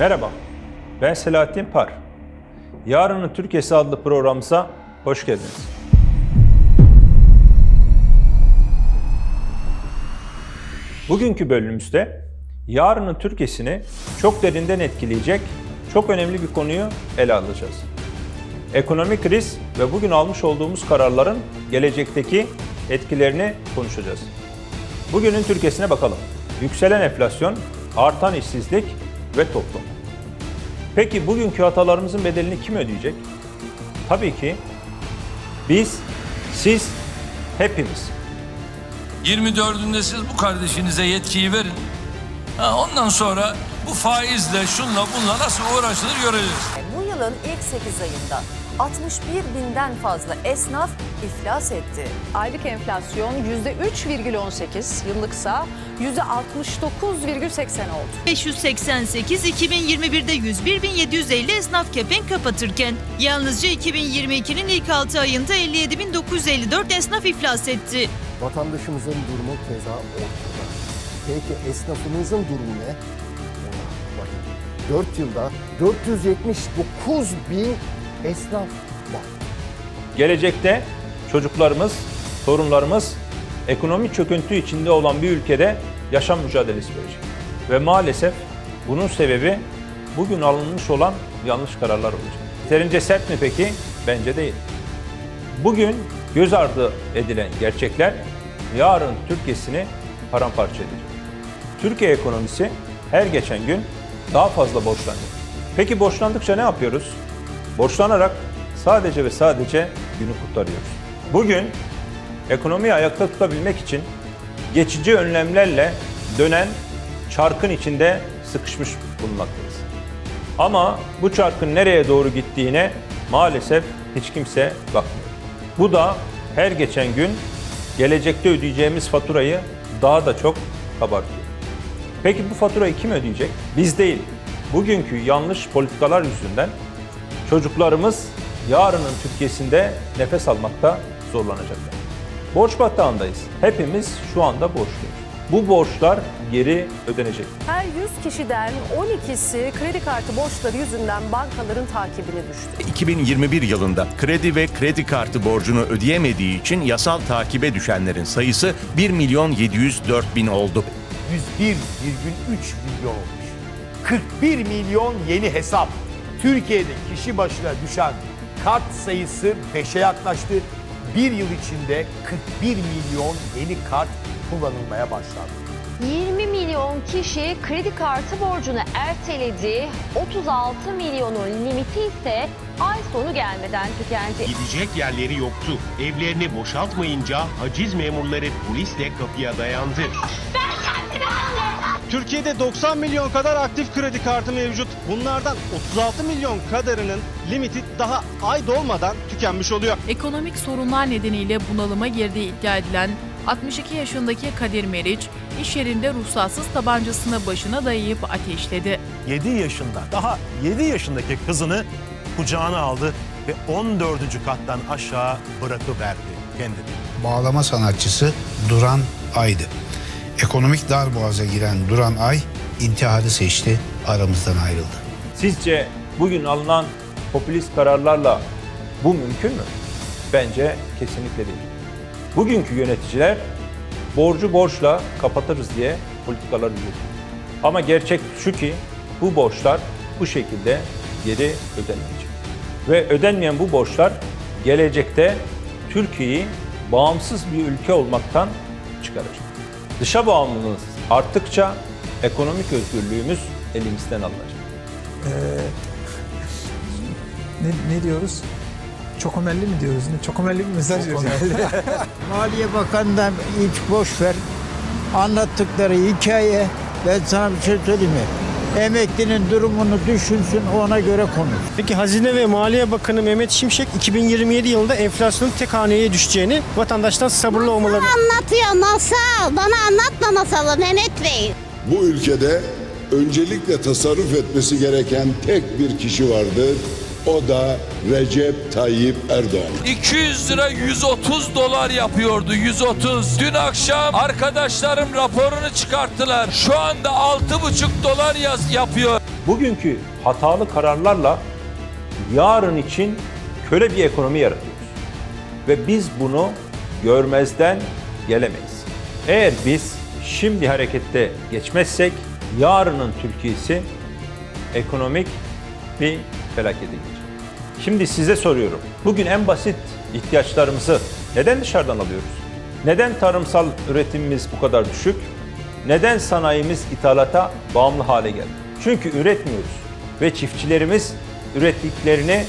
Merhaba, ben Selahattin Par. Yarının Türkiye'si adlı programımıza hoş geldiniz. Bugünkü bölümümüzde yarının Türkiye'sini çok derinden etkileyecek çok önemli bir konuyu ele alacağız. Ekonomik kriz ve bugün almış olduğumuz kararların gelecekteki etkilerini konuşacağız. Bugünün Türkiye'sine bakalım. Yükselen enflasyon, artan işsizlik ve toplum. Peki bugünkü hatalarımızın bedelini kim ödeyecek? Tabii ki biz, siz, hepimiz. 24'ünde siz bu kardeşinize yetkiyi verin. Ha, ondan sonra bu faizle şunla bunla nasıl uğraşılır göreceğiz. Yılın ilk 8 ayında 61 binden fazla esnaf iflas etti. Aylık enflasyon %3,18, yıllıksa %69,80 oldu. 588, 2021'de 101.750 esnaf kepenk kapatırken yalnızca 2022'nin ilk 6 ayında 57.954 esnaf iflas etti. Vatandaşımızın durumu keza ortada. Peki esnafımızın durumu ne? Ona bakın. 4 yılda 479 bin esnaf var. Gelecekte çocuklarımız, torunlarımız ekonomi çöküntü içinde olan bir ülkede yaşam mücadelesi verecek. Ve maalesef bunun sebebi bugün alınmış olan yanlış kararlar olacak. Yeterince sert mi peki? Bence değil. Bugün göz ardı edilen gerçekler yarın Türkiye'sini paramparça edecek. Türkiye ekonomisi her geçen gün daha fazla borçlanıyor. Peki borçlandıkça ne yapıyoruz? Borçlanarak sadece ve sadece günü kurtarıyoruz. Bugün ekonomiyi ayakta tutabilmek için geçici önlemlerle dönen çarkın içinde sıkışmış bulunmaktayız. Ama bu çarkın nereye doğru gittiğine maalesef hiç kimse bakmıyor. Bu da her geçen gün gelecekte ödeyeceğimiz faturayı daha da çok kabartıyor. Peki bu faturayı kim ödeyecek? Biz değil. Bugünkü yanlış politikalar yüzünden çocuklarımız yarının Türkiye'sinde nefes almakta zorlanacaklar. Borç batağındayız. Hepimiz şu anda borçluyuz. Bu borçlar geri ödenecek. Her 100 kişiden 12'si kredi kartı borçları yüzünden bankaların takibine düştü. 2021 yılında kredi ve kredi kartı borcunu ödeyemediği için yasal takibe düşenlerin sayısı 1 milyon 704 bin oldu. 101,3 milyon olmuş. 41 milyon yeni hesap. Türkiye'de kişi başına düşen kart sayısı 5'e yaklaştı. Bir yıl içinde 41 milyon yeni kart kullanılmaya başlandı. 20 milyon kişi kredi kartı borcunu erteledi. 36 milyonun limiti ise ay sonu gelmeden tükendi. Gidecek yerleri yoktu. Evlerini boşaltmayınca haciz memurları polisle kapıya dayandı. Türkiye'de 90 milyon kadar aktif kredi kartı mevcut. Bunlardan 36 milyon kadarının limiti daha ay dolmadan tükenmiş oluyor. Ekonomik sorunlar nedeniyle bunalıma girdiği iddia edilen 62 yaşındaki Kadir Meriç, iş yerinde ruhsatsız tabancasını başına dayayıp ateşledi. 7 yaşında, daha 7 yaşındaki kızını kucağına aldı ve 14. kattan aşağı bırakıverdi kendini. Bağlama sanatçısı Duran Ay'dı. Ekonomik darboğaza giren Duran Ay intiharı seçti, aramızdan ayrıldı. Sizce bugün alınan popülist kararlarla bu mümkün mü? Bence kesinlikle değil. Bugünkü yöneticiler borcu borçla kapatırız diye politikalar üretiyor. Ama gerçek şu ki bu borçlar bu şekilde geri ödenmeyecek. Ve ödenmeyen bu borçlar gelecekte Türkiye'yi bağımsız bir ülke olmaktan çıkaracak. Dışa bağımlılığımız arttıkça ekonomik özgürlüğümüz elimizden alınacak. ne, ne diyoruz? Çokomelli mi diyoruz? Ne? Çokomelli bir mesaj veriyor. Maliye Bakanı'ndan hiç boş ver. Anlattıkları hikaye. Ben sana bir şey söyleyeyim mi? Emeklinin durumunu düşünsün ona göre konuş. Peki Hazine ve Maliye Bakanı Mehmet Şimşek 2027 yılında enflasyonun tek haneye düşeceğini, vatandaştan sabırlı olmaları... Anlatıyor masal. Bana anlatma masalı Mehmet Bey. Bu ülkede öncelikle tasarruf etmesi gereken tek bir kişi vardır. O da Recep Tayyip Erdoğan. 200 lira 130 dolar yapıyordu 130. Dün akşam arkadaşlarım raporunu çıkarttılar. Şu anda 6,5 dolar yaz yapıyor. Bugünkü hatalı kararlarla yarın için köle bir ekonomi yaratıyoruz. Ve biz bunu görmezden gelemeyiz. Eğer biz şimdi harekette geçmezsek yarının Türkiye'si ekonomik bir felakete girecek. Şimdi size soruyorum. Bugün en basit ihtiyaçlarımızı neden dışarıdan alıyoruz? Neden tarımsal üretimimiz bu kadar düşük? Neden sanayimiz ithalata bağımlı hale geldi? Çünkü üretmiyoruz ve çiftçilerimiz ürettiklerini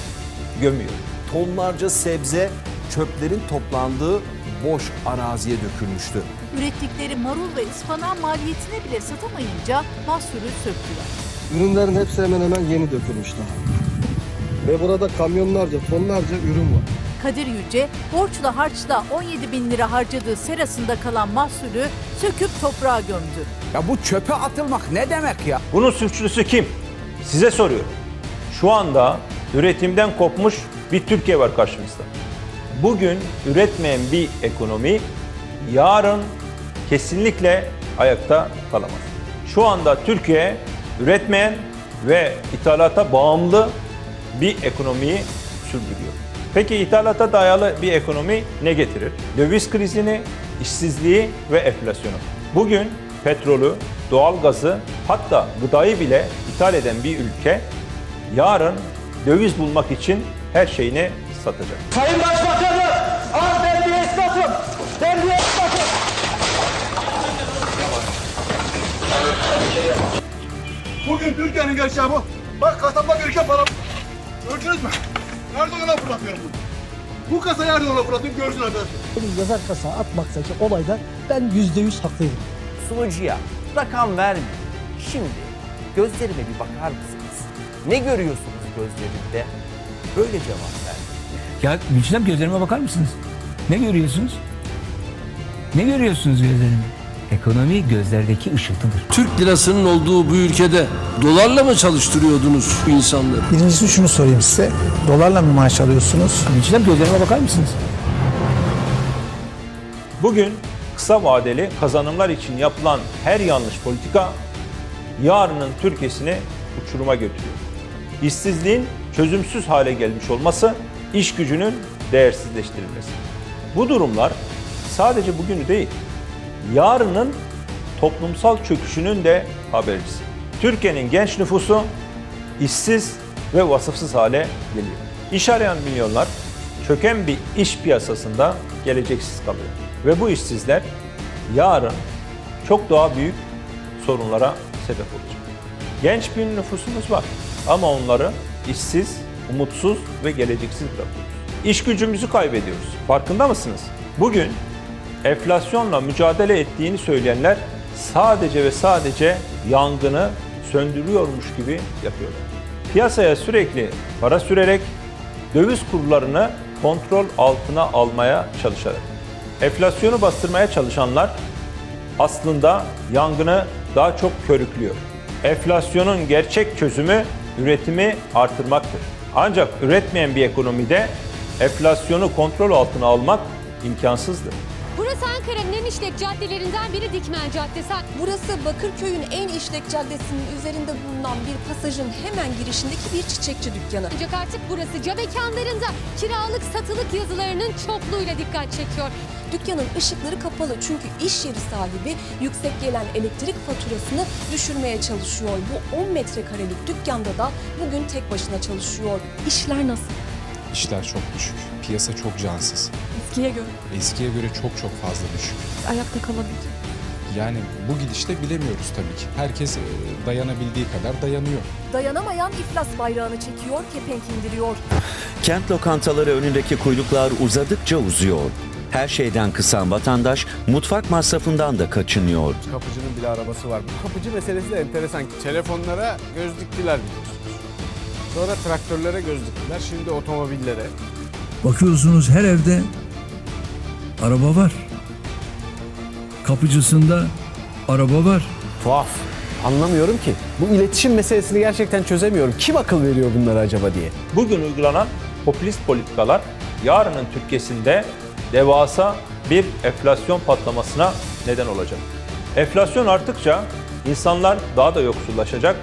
gömüyor. Tonlarca sebze çöplerin toplandığı boş araziye dökülmüştü. Ürettikleri marul ve ıspanağın maliyetine bile satamayınca mahsulü söktüler. Ürünlerin hepsi hemen hemen yeni dökülmüştü. Ve burada kamyonlarca, tonlarca ürün var. Kadir Yüce, borçla harçla 17 bin lira harcadığı serasında kalan mahsulü söküp toprağa gömdü. Ya bu çöpe atılmak ne demek ya? Bunun suçlusu kim? Size soruyorum. Şu anda üretimden kopmuş bir Türkiye var karşımızda. Bugün üretmeyen bir ekonomi yarın kesinlikle ayakta kalamaz. Şu anda Türkiye üretmeyen ve ithalata bağımlı bir ekonomiyi sürdürüyor. Peki ithalata dayalı bir ekonomi ne getirir? Döviz krizini, işsizliği ve enflasyonu. Bugün petrolü, doğalgazı hatta gıdayı bile ithal eden bir ülke yarın döviz bulmak için her şeyini satacak. Sayın Başbakanım, al ben bir esnafım. Ben bir esnafım. Bugün Türkiye'nin gerçeği bu. Bak kasapla gereken para. Gördünüz mü? Erdoğan'a fırlatıyorum bunu. Bu kasayı Erdoğan'a fırlatıyorum görsün arkadaşlar. Benim yazar kasa atmaktaki olayda ben yüzde yüz haklıydım. Sunucuya rakam vermeyin. Şimdi gözlerime bir bakar mısınız? Ne görüyorsunuz gözlerimde? Böyle cevap ver. Ya Gülçinem gözlerime bakar mısınız? Ne görüyorsunuz? Ne görüyorsunuz gözlerimde? Ekonomi gözlerdeki ışıltıdır. Türk lirasının olduğu bu ülkede dolarla mı çalıştırıyordunuz bu insanları? Birincisi şunu sorayım size. Dolarla mı maaş alıyorsunuz? Gülçinem gözlerime bakar mısınız? Bugün kısa vadeli kazanımlar için yapılan her yanlış politika yarının Türkiye'sini uçuruma götürüyor. İşsizliğin çözümsüz hale gelmiş olması, iş gücünün değersizleştirilmesi. Bu durumlar sadece bugünü değil, yarının toplumsal çöküşünün de habercisi. Türkiye'nin genç nüfusu işsiz ve vasıfsız hale geliyor. İş arayan milyonlar çöken bir iş piyasasında geleceksiz kalıyor. Ve bu işsizler yarın çok daha büyük sorunlara sebep olacak. Genç bir nüfusumuz var ama onları işsiz, umutsuz ve geleceksiz bırakıyoruz. İş gücümüzü kaybediyoruz. Farkında mısınız? Bugün enflasyonla mücadele ettiğini söyleyenler sadece ve sadece yangını söndürüyormuş gibi yapıyorlar. Piyasaya sürekli para sürerek döviz kurlarını kontrol altına almaya çalışarak. Enflasyonu bastırmaya çalışanlar aslında yangını daha çok körüklüyor. Enflasyonun gerçek çözümü üretimi artırmaktır. Ancak üretmeyen bir ekonomide enflasyonu kontrol altına almak imkansızdır. Burası Ankara'nın en işlek caddelerinden biri Dikmen Caddesi. Burası Bakırköy'ün en işlek caddesinin üzerinde bulunan bir pasajın hemen girişindeki bir çiçekçi dükkanı. Ancak artık burası cam mekanlarında kiralık satılık yazılarının çokluğuyla dikkat çekiyor. Dükkanın ışıkları kapalı çünkü iş yeri sahibi yüksek gelen elektrik faturasını düşürmeye çalışıyor. Bu 10 metrekarelik dükkanda da bugün tek başına çalışıyor. İşler nasıl? İşler çok düşük. Piyasa çok cansız. Eskiye göre. Eskiye göre çok çok fazla düşük. Ayakta kalabilecek. Yani bu gidişte bilemiyoruz tabii ki. Herkes e, dayanabildiği kadar dayanıyor. Dayanamayan iflas bayrağını çekiyor, kepenk indiriyor. Kent lokantaları önündeki kuyruklar uzadıkça uzuyor. Her şeyden kısan vatandaş mutfak masrafından da kaçınıyor. Kapıcının bile arabası var. Bu kapıcı meselesi de enteresan. Telefonlara göz diktiler. Sonra traktörlere göz diktiler. Şimdi otomobillere. Bakıyorsunuz her evde araba var. Kapıcısında araba var. Tuhaf. Anlamıyorum ki. Bu iletişim meselesini gerçekten çözemiyorum. Kim akıl veriyor bunlara acaba diye. Bugün uygulanan popülist politikalar yarının Türkiye'sinde devasa bir enflasyon patlamasına neden olacak. Enflasyon arttıkça insanlar daha da yoksullaşacak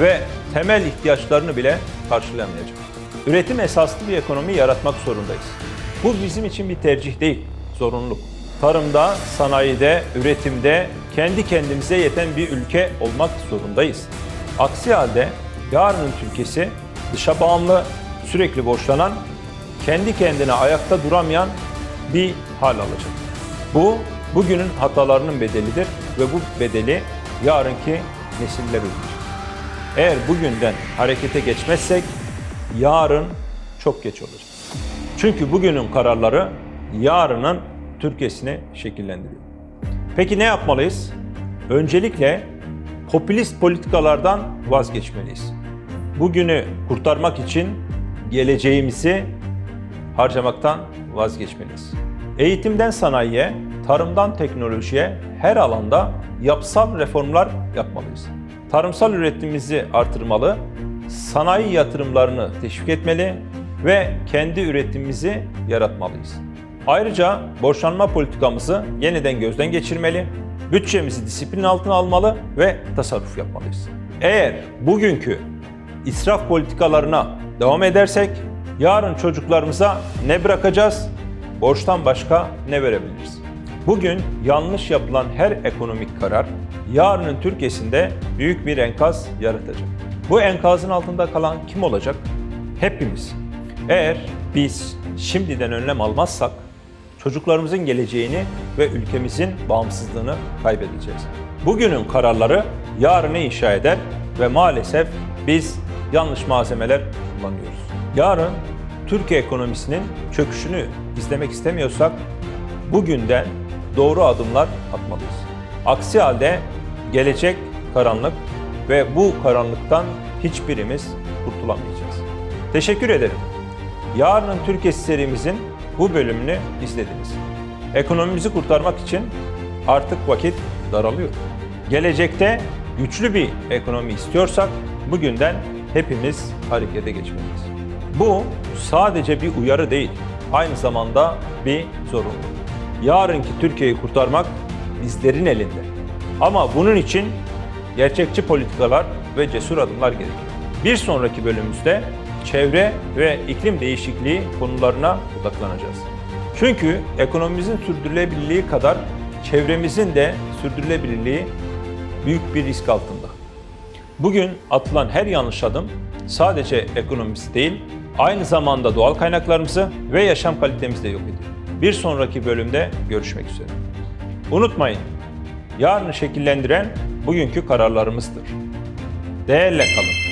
ve temel ihtiyaçlarını bile karşılayamayacak. Üretim esaslı bir ekonomi yaratmak zorundayız. Bu bizim için bir tercih değil, zorunluluk. Tarımda, sanayide, üretimde kendi kendimize yeten bir ülke olmak zorundayız. Aksi halde yarının Türkiye'si dışa bağımlı, sürekli borçlanan, kendi kendine ayakta duramayan bir hal alacak. Bu bugünün hatalarının bedelidir ve bu bedeli yarınki nesiller ödeyecek. Eğer bugünden harekete geçmezsek yarın çok geç olacak. Çünkü bugünün kararları yarının Türkiye'sini şekillendiriyor. Peki ne yapmalıyız? Öncelikle popülist politikalardan vazgeçmeliyiz. Bugünü kurtarmak için geleceğimizi harcamaktan vazgeçmeliyiz. Eğitimden sanayiye, tarımdan teknolojiye her alanda yapısal reformlar yapmalıyız. Tarımsal üretimimizi artırmalı, sanayi yatırımlarını teşvik etmeli ve kendi üretimimizi yaratmalıyız. Ayrıca borçlanma politikamızı yeniden gözden geçirmeli, bütçemizi disiplin altına almalı ve tasarruf yapmalıyız. Eğer bugünkü israf politikalarına devam edersek yarın çocuklarımıza ne bırakacağız? Borçtan başka ne verebiliriz? Bugün yanlış yapılan her ekonomik karar yarının Türkiye'sinde büyük bir enkaz yaratacak. Bu enkazın altında kalan kim olacak? Hepimiz. Eğer biz şimdiden önlem almazsak çocuklarımızın geleceğini ve ülkemizin bağımsızlığını kaybedeceğiz. Bugünün kararları yarını inşa eder ve maalesef biz yanlış malzemeler kullanıyoruz. Yarın Türkiye ekonomisinin çöküşünü izlemek istemiyorsak bugünden doğru adımlar atmalıyız. Aksi halde gelecek karanlık ve bu karanlıktan hiçbirimiz kurtulamayacağız. Teşekkür ederim. Yarının Türkiye serimizin bu bölümünü izlediniz. Ekonomimizi kurtarmak için artık vakit daralıyor. Gelecekte güçlü bir ekonomi istiyorsak bugünden hepimiz harekete geçmeliyiz. Bu sadece bir uyarı değil, aynı zamanda bir zorunluluk. Yarınki Türkiye'yi kurtarmak bizlerin elinde. Ama bunun için gerçekçi politikalar ve cesur adımlar gerekiyor. Bir sonraki bölümümüzde çevre ve iklim değişikliği konularına odaklanacağız. Çünkü ekonomimizin sürdürülebilirliği kadar çevremizin de sürdürülebilirliği büyük bir risk altında. Bugün atılan her yanlış adım sadece ekonomimizi değil, aynı zamanda doğal kaynaklarımızı ve yaşam kalitemizi de yok ediyor. Bir sonraki bölümde görüşmek üzere. Unutmayın, yarını şekillendiren bugünkü kararlarımızdır. Değerle kalın.